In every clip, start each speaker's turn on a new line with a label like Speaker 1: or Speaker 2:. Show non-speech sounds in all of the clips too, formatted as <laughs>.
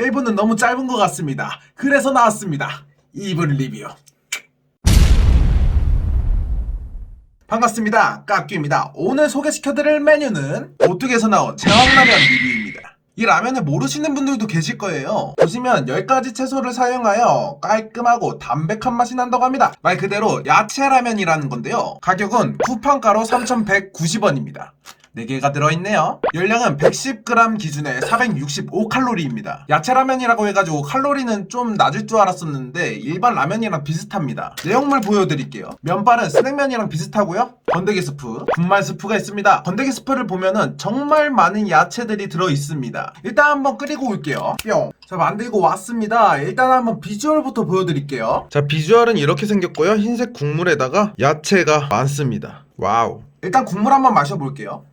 Speaker 1: 1분은 너무 짧은 것 같습니다. 그래서 나왔습니다. 2분 리뷰. 반갑습니다. 깍규입니다. 오늘 소개시켜드릴 메뉴는 오뚜기에서 나온 제왕라면 리뷰입니다. 이 라면을 모르시는 분들도 계실 거예요. 보시면 10가지 채소를 사용하여 깔끔하고 담백한 맛이 난다고 합니다. 말 그대로 야채 라면이라는 건데요. 가격은 쿠팡가로 3,190원입니다. 4개가 들어있네요. 열량은 110g 기준에 465칼로리입니다. 야채 라면이라고 해가지고 칼로리는 좀 낮을 줄 알았었는데 일반 라면이랑 비슷합니다. 내용물 보여드릴게요. 면발은 스낵면이랑 비슷하고요. 건더기 스프, 분말 스프가 있습니다. 건더기 스프를 보면은 정말 많은 야채들이 들어있습니다. 일단 한번 끓이고 올게요. 뿅. 자 만들고 왔습니다. 일단 한번 비주얼부터 보여드릴게요. 자 비주얼은 이렇게 생겼고요. 흰색 국물에다가 야채가 많습니다. 와우. 일단 국물 한번 마셔볼게요.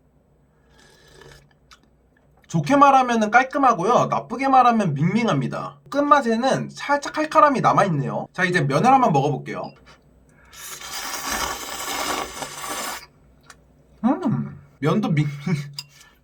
Speaker 1: 좋게 말하면 깔끔하고요. 나쁘게 말하면 밍밍합니다. 끝맛에는 살짝 칼칼함이 남아있네요. 자, 이제 면을 한번 먹어볼게요. 음, 면도 밍,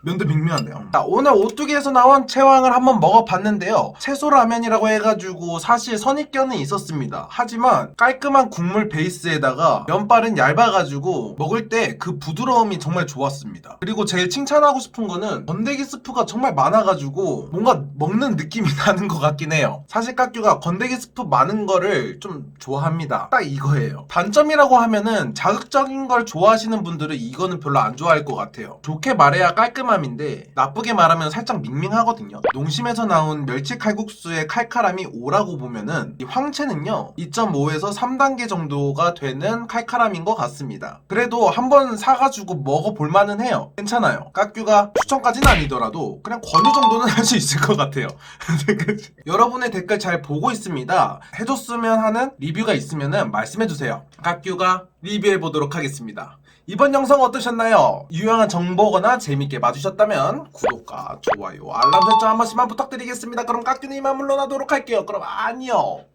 Speaker 1: 면도 밍밍한데요. 자, 오늘 오뚜기에서 나온 채왕을 한번 먹어봤는데요. 채소 라면이라고 해가지고 사실 선입견은 있었습니다. 하지만 깔끔한 국물 베이스에다가 면발은 얇아가지고 먹을 때 그 부드러움이 정말 좋았습니다. 그리고 제일 칭찬하고 싶은 거는 건더기 스프가 정말 많아가지고 뭔가 먹는 느낌이 <laughs> 나는 것 같긴 해요. 사실 깍규가 건더기 스프 많은 거를 좀 좋아합니다. 딱 이거예요. 단점이라고 하면은 자극적인 걸 좋아하시는 분들은 이거는 별로 안 좋아할 것 같아요. 좋게 말해야 깔끔 함인데 나쁘게 말하면 살짝 밍밍하거든요. 농심에서 나온 멸치 칼국수의 칼칼함이 5라고 보면은 이 황채는요 2.5에서 3단계 정도가 되는 칼칼함인 것 같습니다. 그래도 한번 사가지고 먹어볼 만은 해요. 괜찮아요. 깍규가 추천까지는 아니더라도 그냥 권유 정도는 <laughs> 할 수 있을 것 같아요. <laughs> 여러분의 댓글 잘 보고 있습니다. 해줬으면 하는 리뷰가 있으면 말씀해주세요. 깍규가 리뷰해 보도록 하겠습니다. 이번 영상 어떠셨나요? 유용한 정보거나 재밌게 봐주셨다면 구독과 좋아요, 알람 설정 한 번씩만 부탁드리겠습니다. 그럼 이만 물러나도록 할게요. 그럼 안녕!